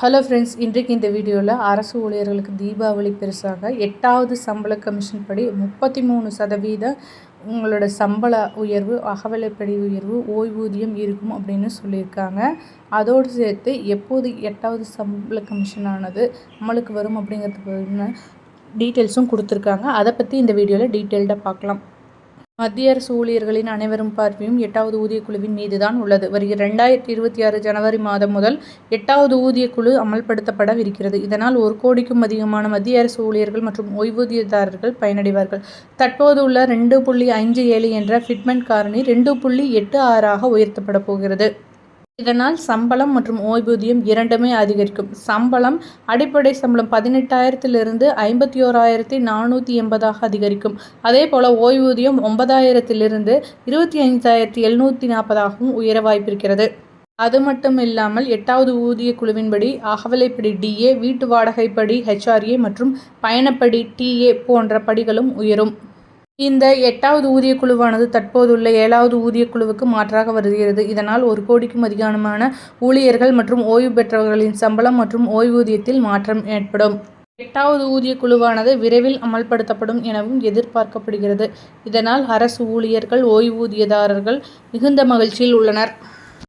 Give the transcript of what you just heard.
Hello friends இன்றைக்கு இந்த வீடியோவில் அரசு ஊழியர்களுக்கு தீபாவளி பெருசாக எட்டாவது சம்பள கமிஷன் படி முப்பத்தி மூணு சதவீத உங்களோட சம்பள உயர்வு அகவலைப்படி உயர்வு ஓய்வூதியம் இருக்கும் அப்படின்னு சொல்லியிருக்காங்க. அதோடு சேர்த்து எப்போது எட்டாவது சம்பள கமிஷனானது அமலுக்கு வரும் அப்படிங்கிறது டீட்டெயில்ஸும் கொடுத்துருக்காங்க. அதை பற்றி இந்த வீடியோவில் டீட்டெயில்டாக பார்க்கலாம். மத்திய அரசு ஊழியர்களின் அனைவரும் பார்வையும் எட்டாவது ஊதியக்குழுவின் மீதுதான் உள்ளது. வருகிற ரெண்டாயிரத்தி இருபத்தி ஆறு ஜனவரி மாதம் முதல் எட்டாவது ஊதியக்குழு அமல்படுத்தப்படவிருக்கிறது. இதனால் ஒரு கோடிக்கும் அதிகமான மத்திய அரசு ஊழியர்கள் மற்றும் ஓய்வூதியதாரர்கள் பயனடைவார்கள். தற்போது உள்ள ரெண்டு புள்ளி ஐந்து ஏழு என்ற ஃபிட்மெண்ட் காரணி ரெண்டு புள்ளி எட்டு ஆறாக உயர்த்தப்பட போகிறது. இதனால் சம்பளம் மற்றும் ஓய்வூதியம் இரண்டுமே அதிகரிக்கும். சம்பளம் அடிப்படை சம்பளம் பதினெட்டாயிரத்திலிருந்து ஐம்பத்தி ஓராயிரத்தி நானூற்றி எண்பதாக அதிகரிக்கும். அதே போல் ஓய்வூதியம் ஒன்பதாயிரத்திலிருந்து இருபத்தி ஐந்தாயிரத்தி எழுநூற்றி நாற்பதாகவும் உயர வாய்ப்பிருக்கிறது. அது மட்டும் இல்லாமல் எட்டாவது ஊதிய குழுவின்படி அகவலைப்படி டிஏ வீட்டு வாடகைப்படி ஹெச்ஆர்ஏ மற்றும் பயணப்படி டிஏ போன்ற படிகளும் உயரும். இந்த எட்டாவது ஊதியக்குழுவானது தற்போதுள்ள ஏழாவது ஊதியக்குழுவுக்கு மாற்றாக வருகிறது. இதனால் ஒரு கோடிக்கும் அதிகமான ஊழியர்கள் மற்றும் ஓய்வு பெற்றவர்களின் சம்பளம் மற்றும் ஓய்வூதியத்தில் மாற்றம் ஏற்படும். எட்டாவது ஊதியக் குழுவானது விரைவில் அமல்படுத்தப்படும் எனவும் எதிர்பார்க்கப்படுகிறது. இதனால் அரசு ஊழியர்கள் ஓய்வூதியதாரர்கள் மிகுந்த மகிழ்ச்சியில் உள்ளனர்.